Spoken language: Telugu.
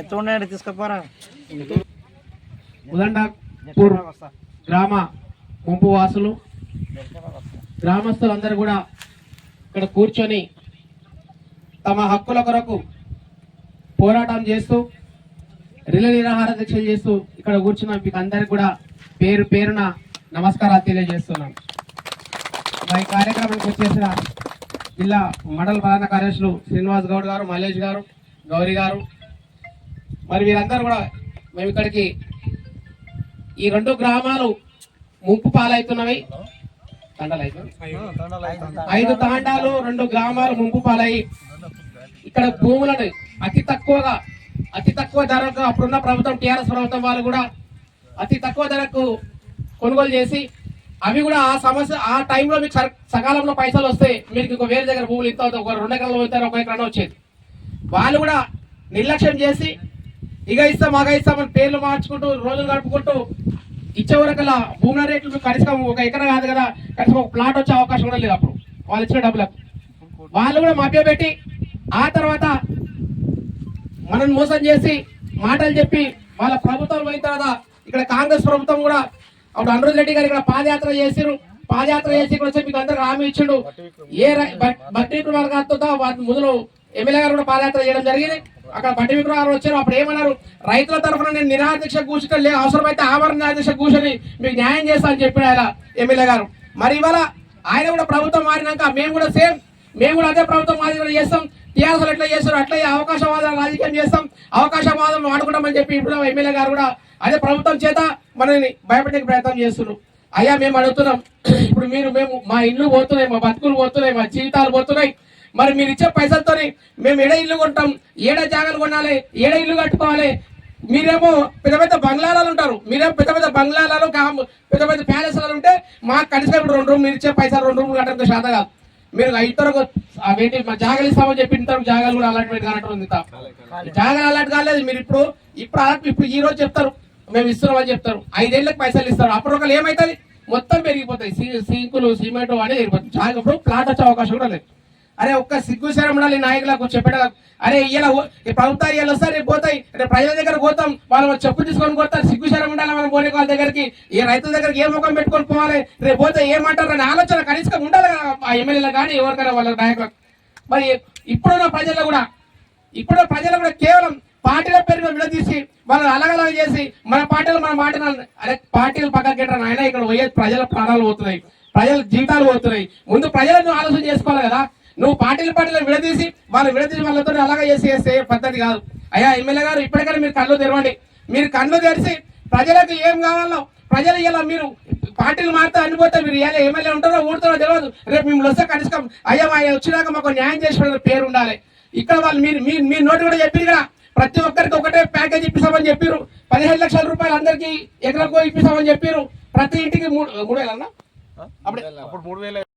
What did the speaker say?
ఎత్తుండే తీసుకుపోరా. ఉదండపూర్ గ్రామ ముంపు వాసులు గ్రామస్తులందరూ కూడా ఇక్కడ కూర్చొని తమ హక్కుల కొరకు పోరాటం చేస్తూ రిలే నిరాహార దీక్షలు చేస్తూ ఇక్కడ కూర్చున్న. మీకు అందరికి కూడా పేరు పేరున నమస్కారాలు తెలియజేస్తున్నాం. మరి ఈ కార్యక్రమానికి వచ్చేసిన జిల్లా మండల ప్రధాన కార్యదర్శులు శ్రీనివాస్ గౌడ్ గారు మల్లేష్ గారు గౌరీ గారు మరి వీరందరూ కూడా మేము ఇక్కడికి ఈ రెండు గ్రామాలు ముంపు పాలవుతున్నవి. ఐదు తాండాలు రెండు గ్రామాలు ముంపు పాలయ్యి ఇక్కడ భూములను అతి తక్కువగా అతి తక్కువ ధరకు అప్పుడున్న ప్రభుత్వం టీఆర్ఎస్ ప్రభుత్వం వాళ్ళు కూడా అతి తక్కువ ధరకు కొనుగోలు చేసి అవి కూడా ఆ సమస్య ఆ టైంలో మీకు సకాలంలో పైసలు వస్తే మీకు ఇంకో వేరే దగ్గర భూములు ఇంత. ఒక రెండు ఎకరాలు పోతారు ఒక ఎకరాలు వచ్చేది. వాళ్ళు కూడా నిర్లక్ష్యం చేసి ఇక ఇస్తాం మగ ఇస్తామని పేర్లు మార్చుకుంటూ రోజులు గడుపుకుంటూ ఇచ్చేవరకల్లా భూముల రేట్లు కనీసం ఒక ఎకరా కాదు కదా కనీసం ఒక ప్లాట్ వచ్చే అవకాశం కూడా లేదు అప్పుడు. వాళ్ళు ఇచ్చిన డబ్బులకు. వాళ్ళు కూడా మభ్యపెట్టి ఆ తర్వాత మనల్ని మోసం చేసి మాటలు చెప్పి వాళ్ళ ప్రభుత్వం పోయిన తర్వాత ఇక్కడ కాంగ్రెస్ ప్రభుత్వం కూడా అప్పుడు అనురుద్ రెడ్డి గారు ఇక్కడ పాదయాత్ర చేసిరు పాదయాత్ర చేసి ఇక్కడ వచ్చి మీకు అందరికి హామీ ఇచ్చిండు. ఏ రై- బట్టి విక్రమార్ గారితో వాటి ముందు ఎమ్మెల్యే గారు కూడా పాదయాత్ర చేయడం జరిగింది. అక్కడ బట్టి విక్రమార్ గారు వచ్చారు. అప్పుడు ఏమన్నారు? రైతుల తరఫున నేను నిరాదీక్ష కూర్చుంటే లే అవసరమైతే ఆవరణ నిరాదీక్ష కూర్చొని మీకు న్యాయం చేస్తా అని చెప్పిన ఆయన ఎమ్మెల్యే గారు. మరి ఇవాళ ఆయన కూడా ప్రభుత్వం మారినాక మేము కూడా సేమ్ మేము కూడా అదే ప్రభుత్వం మాదిరి చేస్తాం. టీఆర్ఎస్ ఎట్లా చేస్తారు అట్లా అవకాశవాదాలు రాజకీయం చేస్తాం. అవకాశవాదం వాడుకుంటామని చెప్పి ఇప్పుడు ఎమ్మెల్యే గారు కూడా అదే ప్రభుత్వం చేత మనల్ని భయపెట్టే ప్రయత్నం చేస్తున్నారు. అయ్యా మేము అడుగుతున్నాం. ఇప్పుడు మీరు మేము మా ఇల్లు పోతున్నాయి మా బతుకులు పోతున్నాయి మా జీవితాలు పోతున్నాయి. మరి మీరు ఇచ్చే పైసలతోని మేము ఏడ ఇల్లు కొంటాం? ఏడ జాగాలు కొనాలి? ఏడ ఇల్లు కట్టుకోవాలి? మీరేమో పెద్ద పెద్ద బంగ్లాలలో ఉంటారు. మీరేమో పెద్ద పెద్ద బంగ్లాలలో పెద్ద పెద్ద ప్యాలెస్లలో ఉంటే మాకు ఇప్పుడు రెండు రూమ్ మీరు ఇచ్చే పైసలు రెండు రూములు కట్టడం శాతం కాదు. మీరు ఇతరకు అవేంటి మా జాగాలు ఇస్తామని చెప్పి ఇంతకు జాగాలు కూడా అలాంటి కానట్టు ఉంది. జాగాలు అలాంటి కాలేదు. మీరు ఇప్పుడు ఇప్పుడు ఇప్పుడు ఈ రోజు చెప్తారు. మేము ఇస్తున్నామని చెప్తారు. ఐదేళ్ళకి పైసలు ఇస్తారు. అప్పుడు ఒకళ్ళు ఏమవుతుంది మొత్తం పెరిగిపోతాయి. సింకులు సిమెంట్ అనేది పెరిగిపోతుంది జాగా ఇప్పుడు ప్లాట్ వచ్చే అవకాశం కూడా లేదు. అరే ఒక్క సిగ్గుశరం ఉండాలి నాయకులకు చెప్పడం అరే ఇలా ప్రభుత్వాలు ఇలా వస్తారు రేపు పోతాయి. రేపు ప్రజల దగ్గర పోతాం. వాళ్ళు చెప్పు తీసుకొని పోతారు. సిగ్గుశరం ఉండాలి మనం పోనీ వాళ్ళ దగ్గరికి. ఏ రైతుల దగ్గరికి ఏ ముఖం పెట్టుకొని పోవాలి? రేపు పోతే ఏమంటారు అనే ఆలోచన కనీసం ఉండాలి కదా ఆ ఎమ్మెల్యేలు కానీ ఎవరికైనా వాళ్ళ నాయకులకు. మరి ఇప్పుడున్న ప్రజలు కూడా ఇప్పుడున్న ప్రజలు కూడా కేవలం పార్టీల పేరుగా విడదీసి వాళ్ళని అలగలగ చేసి మన పార్టీలు మన మాట అరే పార్టీలు పక్కకి పెట్టరా నాయన? ఇక్కడ పోయే ప్రజల ప్రాణాలు పోతున్నాయి. ప్రజల జీవితాలు పోతున్నాయి. ముందు ప్రజలను ఆలోచన చేసుకోవాలి కదా. నువ్వు పార్టీల పార్టీలు విడదీసి వాళ్ళు విడదీసి వాళ్ళతో అలాగే చేసి చేస్తే పద్ధతి కాదు. అయ్యా ఎమ్మెల్యే గారు ఇప్పటికైనా మీరు కళ్ళు తెరవండి. మీరు కళ్ళు తెరిచి ప్రజలకు ఏం కావాలో ప్రజలు ఇలా మీరు పార్టీలు మారితే అనిపోతే మీరు ఎలా ఎమ్మెల్యే ఉంటారో ఊడుతారో తెలియదు రేపు మిమ్మల్ని వస్తే కనీసం అయ్యా ఆయన వచ్చినాక మాకు న్యాయం చేసిన పేరు ఉండాలి. ఇక్కడ వాళ్ళు మీరు మీ మీ నోటి కూడా చెప్పారు కదా ప్రతి ఒక్కరికి ఒకటే ప్యాకేజ్ ఇప్పిస్తామని చెప్పారు. పదిహేడు లక్షల రూపాయలు అందరికీ ఎకరకు ఇప్పిస్తామని చెప్పారు. ప్రతి ఇంటికి మూడు మూడు వేలన్నా అప్పుడు మూడు వేలు